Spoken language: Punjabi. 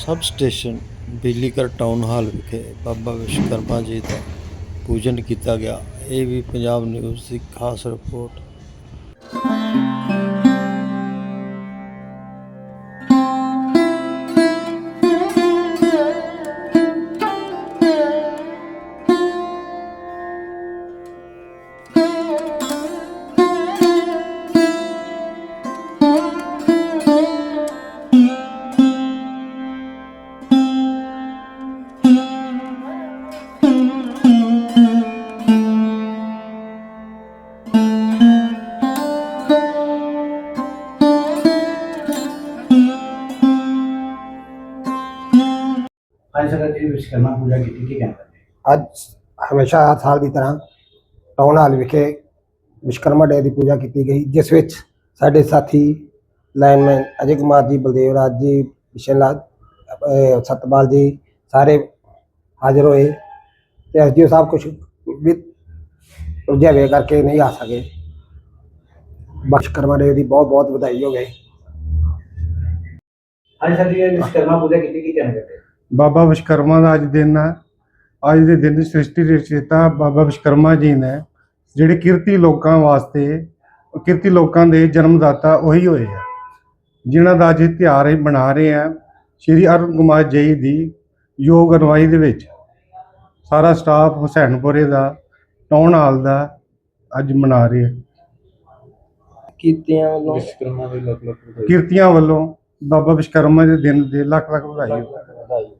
ਸਬ ਸਟੇਸ਼ਨ ਬਿਜਲੀਘਰ ਟਾਊਨ ਹਾਲ ਵਿਖੇ ਬਾਬਾ ਵਿਸ਼ਵਕਰਮਾ ਜੀ ਦਾ ਪੂਜਨ ਕੀਤਾ ਗਿਆ। ਇਹ ਵੀ ਪੰਜਾਬ ਨਿਊਜ਼ ਦੀ ਖਾਸ ਰਿਪੋਰਟ। ਅੱਜ ਸਰ ਜੀ ਵਿਸ਼ਕਰਮਾ ਪੂਜਾ ਕੀਤੀ, ਕੀ ਕਹਿੰਦੇ ਅੱਜ ਹਮੇਸ਼ਾ ਹਰ ਸਾਲ ਦੀ ਤਰ੍ਹਾਂ ਟਾਊਨ ਹਾਲ ਵਿਖੇ ਵਿਸ਼ਕਰਮਾ ਡੇ ਦੀ ਪੂਜਾ ਕੀਤੀ ਗਈ, ਜਿਸ ਵਿੱਚ ਸਾਡੇ ਸਾਥੀ ਲਾਈਨਮੈਨ ਅਜੇ ਕੁਮਾਰ ਜੀ, ਬਲਦੇਵ ਰਾਜ ਜੀ ਵਿਸ਼ਨ ਲਾਲ ਸਤਪਾਲ ਜੀ ਸਾਰੇ ਹਾਜ਼ਰ ਹੋਏ ਤੇ ਐਸਡੀਓ ਸਾਹਿਬ ਕੁਝ ਵੀ ਉਲਝੇ ਕਰਕੇ ਨਹੀਂ ਆ ਸਕੇ। ਵਿਸ਼ਕਰਮਾ ਡੇ ਦੀ ਬਹੁਤ ਬਹੁਤ ਵਧਾਈ ਹੋਵੇ ਅੱਜ ਸਰ ਜੀ ਵਿਸ਼ਕਰਮਾ ਪੂਜਾ ਕੀਤੀ ਕੀ ਕਹਿੰਦੇ ਬਾਬਾ ਵਿਸ਼ਕਰਮਾ ਦਾ ਅੱਜ ਦਿਨ ਹੈ। ਅੱਜ ਦੇ ਦਿਨ ਦੀ ਸ੍ਰਿਸ਼ਟੀ ਦੇ ਰਚੇਤਾ ਬਾਬਾ ਵਿਸ਼ਕਰਮਾ ਜੀ ਨੇ ਜਿਹੜੇ ਕਿਰਤੀ ਲੋਕਾਂ ਵਾਸਤੇ ਕਿਰਤੀ ਲੋਕਾਂ ਦੇ ਜਨਮਦਾਤਾ ਉਹੀ ਹੋਏ ਆ ਜਿਨ੍ਹਾਂ ਦਾ ਅੱਜ ਤਿਉਹਾਰ ਅਸੀਂ ਮਨਾ ਰਹੇ ਆ ਸ਼੍ਰੀ ਅਰੁਣ ਕੁਮਾਰ ਜੀ ਦੀ ਯੋਗ ਅਗਵਾਈ ਦੇ ਵਿੱਚ ਸਾਰਾ ਸਟਾਫ ਹੁਸੈਨਪੁਰੇ ਦਾ ਟਾਊਨ ਹਾਲ ਦਾ ਅੱਜ ਮਨਾ ਰਹੇ ਆ ਕੀਤਿਆਂ ਵੱਲੋਂ? ਵਿਸ਼ਕਰਮਾ ਦੇ ਲੱਗ ਲੱਗ ਕਿਰਤੀਆਂ ਵੱਲੋਂ ਬਾਬਾ ਵਿਸ਼ਕਰਮਾ ਦੇ ਦਿਨ ਦੇ ਲੱਖ ਲੱਖ ਵਧਾਈ। ਵਧਾਈ।